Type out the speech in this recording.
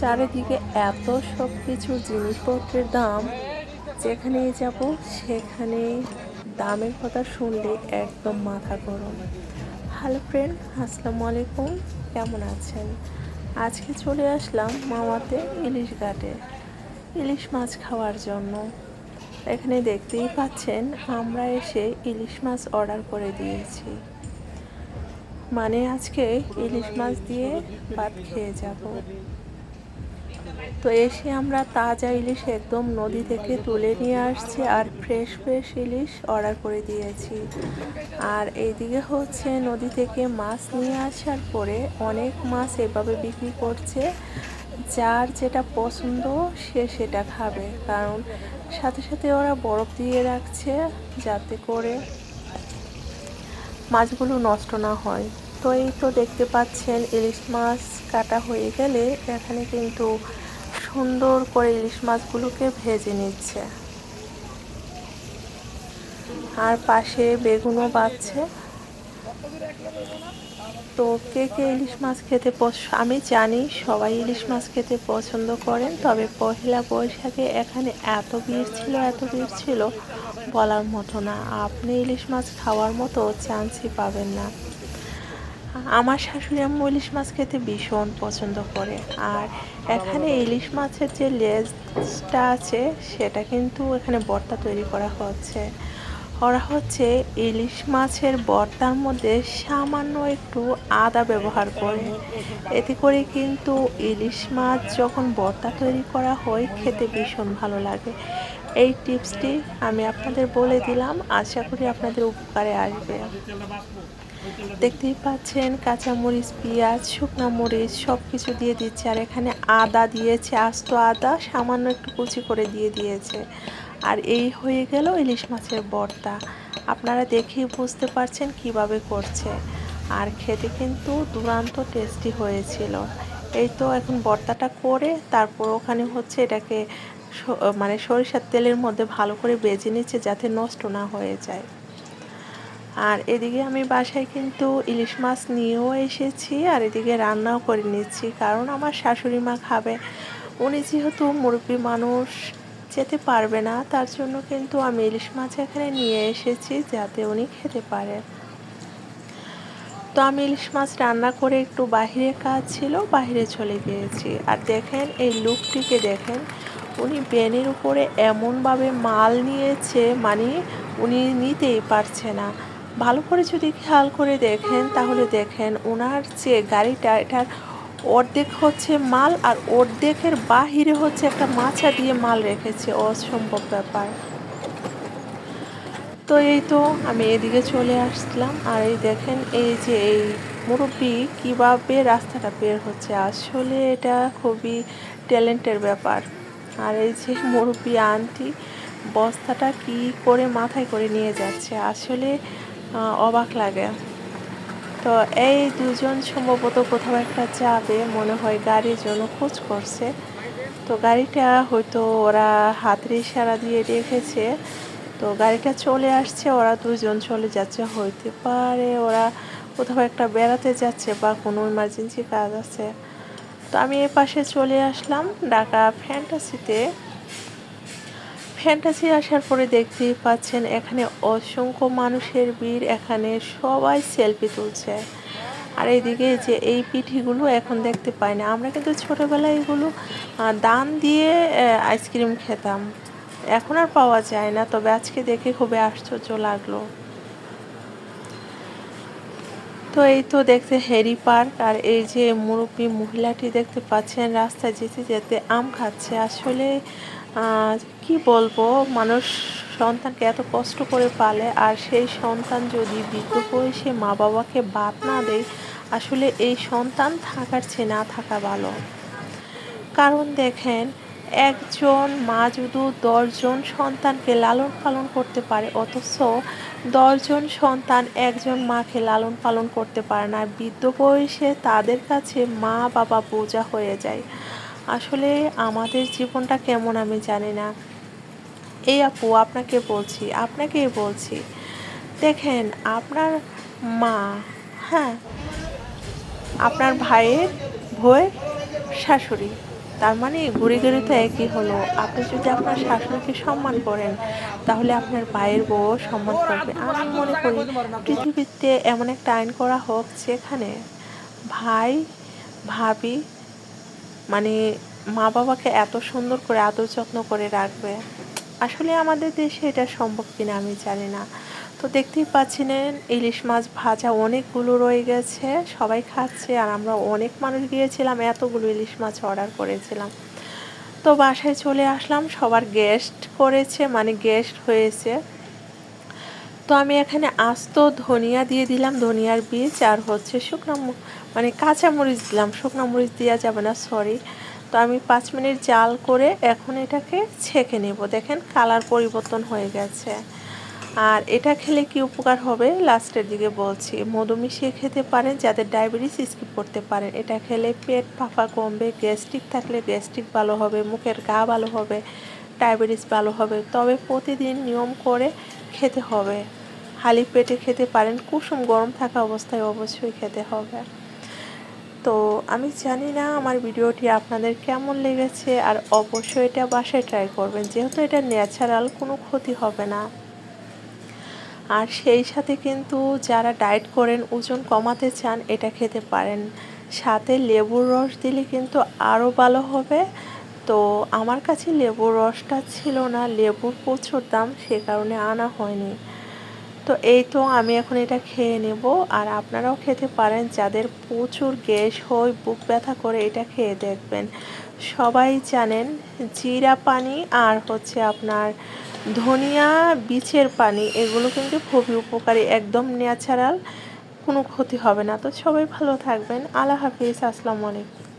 চারিদিকে এত সব কিছু জিনিসপত্রের দাম যেখানে যাব সেখানে দামের কথা শুনলে একদম মাথা গরম। হ্যালো ফ্রেন্ড আসসালামু আলাইকুম, কেমন আছেন? আজকে চলে আসলাম মামাতে ইলিশ ঘাটে, ইলিশ মাছ খাওয়ার জন্য। এখানে দেখতেই পাচ্ছেন, আমরা এসে ইলিশ মাছ অর্ডার করে দিয়েছি। মানে আজকে ইলিশ মাছ দিয়ে ভাত খেয়ে যাব। তো এসে আমরা তাজা ইলিশ একদম নদী থেকে তুলে নিয়ে আসছি আর ফ্রেশ ফ্রেশ ইলিশ অর্ডার করে দিয়েছি। আর এইদিকে হচ্ছে নদী থেকে মাছ নিয়ে আসার পরে অনেক মাছ এভাবে বিক্রি করছে। যার যেটা পছন্দ সে সেটা খাবে, কারণ সাথে সাথে ওরা বরফ দিয়ে রাখছে যাতে করে মাছগুলো নষ্ট না হয়। তো এই তো দেখতে পাচ্ছেন ইলিশ মাছ কাটা হয়ে গেলে এখানে কিন্তু সুন্দর করে ইলিশ মাছগুলোকে ভেজে নিচ্ছে। আর পাশে বেগুনও বাচ্ছে তো কে কে ইলিশ মাছ খেতে আমি জানি সবাই ইলিশ মাছ খেতে পছন্দ করেন, তবে পহেলা বৈশাখে এখানে এত ভিড় ছিল, এত ভিড় ছিল বলার মতো না। আপনি ইলিশ মাছ খাওয়ার মতো চান্সই পাবেন না। আমার শাশুড়ি আম্মু ইলিশ মাছ খেতে ভীষণ পছন্দ করে। আর এখানে ইলিশ মাছের যে লেজটা আছে, সেটা কিন্তু এখানে বর্তা তৈরি করা হচ্ছে। ওরা হচ্ছে ইলিশ মাছের বর্তার মধ্যে সামান্য একটু আদা ব্যবহার করে। এতে করে কিন্তু ইলিশ মাছ যখন বর্তা তৈরি করা হয়, খেতে ভীষণ ভালো লাগে। এই টিপসটি আমি আপনাদের বলে দিলাম। আশা করি আপনাদের উপকারে আসবে। দেখতেই পাচ্ছেন, কাঁচামরিচ, পেঁয়াজ, শুকনো মরিচ সব কিছু দিয়ে দিচ্ছে। আর এখানে আদা দিয়েছে, আস্ত আদা, সামান্য একটু কুচি করে দিয়ে দিয়েছে। আর এই হয়ে গেল ইলিশ মাছের বর্তা। আপনারা দেখেই বুঝতে পারছেন কীভাবে করছে। আর খেতে কিন্তু দুরান্ত টেস্টি হয়েছিল। এই তো এখন বর্তাটা করে তারপর ওখানে হচ্ছে এটাকে মানে সরিষার তেলের মধ্যে ভালো করে বেজে নিচ্ছে যাতে নষ্ট না হয়ে যায়। আর এদিকে আমি বাসায় কিন্তু ইলিশ মাছ নিয়েও এসেছি আর এদিকে রান্নাও করে নিচ্ছি, কারণ আমার শাশুড়ি মা খাবে। উনি যেহেতু মুরব্বী মানুষ, যেতে পারবে না, তার জন্য কিন্তু আমি ইলিশ মাছ এখানে নিয়ে এসেছি যাতে উনি খেতে পারে। তো আমি ইলিশ মাছ রান্না করে একটু বাহিরে কাজ ছিল, বাহিরে চলে গিয়েছি। আর দেখেন, এই লুকটিকে দেখেন, উনি বেনের উপরে এমনভাবে মাল নিয়েছে মানে উনি নিতেই পারছে না। ভালো করে যদি খেয়াল করে দেখেন, তাহলে দেখেন ওনার যে গাড়িটা, এটার অর্ধেক হচ্ছে মাল আর অর্ধেকের বাহিরে হচ্ছে একটা মাছা দিয়ে মাল রেখেছে। অসম্ভব ব্যাপার। তো এই তো আমি এদিকে চলে আসলাম। আর এই দেখেন, এই যে এই মুরব্বী কীভাবে রাস্তাটা বের হচ্ছে, আসলে এটা খুবই ট্যালেন্টের ব্যাপার। আর এই যে মুরব্বী আন্টি, বস্তাটা কি করে মাথায় করে নিয়ে যাচ্ছে, আসলে অবাক লাগে। তো এই দুজন সম্ভবত কোথাও একটা যাবে, মনে হয় গাড়ির জন্য খোঁজ করছে। তো গাড়িটা হয়তো ওরা হাতের ইশারা দিয়ে রেখেছে। তো গাড়িটা চলে আসছে, ওরা দুজন চলে যাচ্ছে। হইতে পারে ওরা কোথাও একটা বেড়াতে যাচ্ছে বা কোনো ইমার্জেন্সি কাজ আছে। তো আমি এ পাশে চলে আসলাম ঢাকা ফ্যান্টাসিতে ফ্যান্টাসি আসার পরে দেখতেই পাচ্ছেন এখানে অসংখ্য মানুষের ভিড়, এখানে সবাই সেলফি তুলছে। আর এইদিকে যে এই পিঠিগুলো এখন দেখতে পাই না। আমরা কিন্তু ছোটোবেলায় এগুলো দান দিয়ে আইসক্রিম খেতাম। এখন আর পাওয়া যায় না, তবে আজকে দেখে খুবই আশ্চর্য লাগল। তো এই তো দেখতে হেরি পার্ক আর এই যে মুরব্বী মহিলাটি দেখতে পাচ্ছেন, রাস্তায় যেতে যেতে আম খাচ্ছে। আসলে কি বলব? মানুষ সন্তানকে এত কষ্ট করে পালে, আর সেই সন্তান যদি বৃদ্ধ বয়সে মা বাবাকে বাদ না দেয়, আসলে এই সন্তান থাকার চেয়ে না থাকা ভালো। কারণ দেখেন, একজন মা যদি দশজন সন্তানকে লালন পালন করতে পারে, অথচ দশজন সন্তান একজন মাকে লালন পালন করতে পারে না বৃদ্ধ বয়সে তাদের কাছে মা বাবা বোঝা হয়ে যায়। আসলে আমাদের জীবনটা কেমন আমি জানি না। এই আপু, আপনাকে বলছি, আপনাকেই বলছি। দেখেন, আপনার মা হ্যাঁ আপনার ভাইয়ের ভয়ের শাশুড়ি। তার মানে ঘুরে ঘুরে তো একই হলো। আপনি যদি আপনার শাশুড়িকে সম্মান করেন, তাহলে আপনার ভাইয়ের বউ সম্মান করবে। আমি মনে করি পৃথিবীতে এমন একটা আইন করা হোক যেখানে ভাই, ভাবি মানে মা বাবাকে এত সুন্দর করে, আদর যত্ন করে রাখবে। আসলে আমাদের দেশে এটা সম্ভব কিনা আমি জানি না। তো দেখতেই পাচ্ছিলেন, ইলিশ মাছ ভাজা অনেকগুলো রয়ে গেছে, সবাই খাচ্ছে, আর আমরা অনেক মানুষ গিয়েছিলাম, এতগুলো ইলিশ মাছ অর্ডার করেছিলাম। তো বাসায় চলে আসলাম, সবার গেস্ট করেছে মানে গেস্ট হয়েছে। তো আমি এখানে আস্ত ধনিয়া দিয়ে দিলাম, ধনিয়ার বীজ, আর হচ্ছে শুকনো মানে কাঁচা মরিচ দিলাম। শুকনো মরিচ দেওয়া যাবে না সরি তো আমি পাঁচ মিনিট জাল করে এখন এটাকে ছেঁকে নেব। দেখেন কালার পরিবর্তন হয়ে গেছে। আর এটা খেলে কি উপকার হবে? লাস্টের দিকে বলছি। মধু মিশিয়ে খেতে পারেন, যাদের ডায়াবেটিস স্কিপ করতে পারেন। এটা খেলে পেট ফাঁপা কমবে, গ্যাস্ট্রিক থাকলে গ্যাস্ট্রিক ভালো হবে, মুখের গা ভালো হবে, ডায়াবেটিস ভালো হবে। তবে প্রতিদিন নিয়ম করে খেতে হবে। খালি পেটে খেতে পারেন, কুসুম গরম থাকা অবস্থায় অবশ্যই খেতে হবে। তো আমি জানি না আমার ভিডিওটি আপনাদের কেমন লেগেছে, আর অবশ্যই এটা বাসায় ট্রাই করবেন, যেহেতু এটা ন্যাচারাল কোনো ক্ষতি হবে না। আর সেই সাথে কিন্তু যারা ডায়েট করেন, ওজন কমাতে চান, এটা খেতে পারেন। সাথে লেবুর রস দিলে কিন্তু আরও ভালো হবে। তো আমার কাছে লেবুর রসটা ছিল না, লেবুর প্রচুর দাম, সে কারণে আনা হয়নি। তো এই তো আমি এখন এটা খেয়ে নেব। আর আপনারাও খেতে পারেন, যাদের প্রচুর গ্যাস হয়, বুক ব্যথা করে, এটা খেয়ে দেখবেন। সবাই জানেন, জিরা পানি আর হচ্ছে আপনার ধনিয়া, বিচের পানি, এগুলো কিন্তু খুবই উপকারী, একদম ন্যাচারাল, কোনো ক্ষতি হবে না। তো সবাই ভালো থাকবেন। আল্লাহ হাফিজ, আসসালামু আলাইকুম।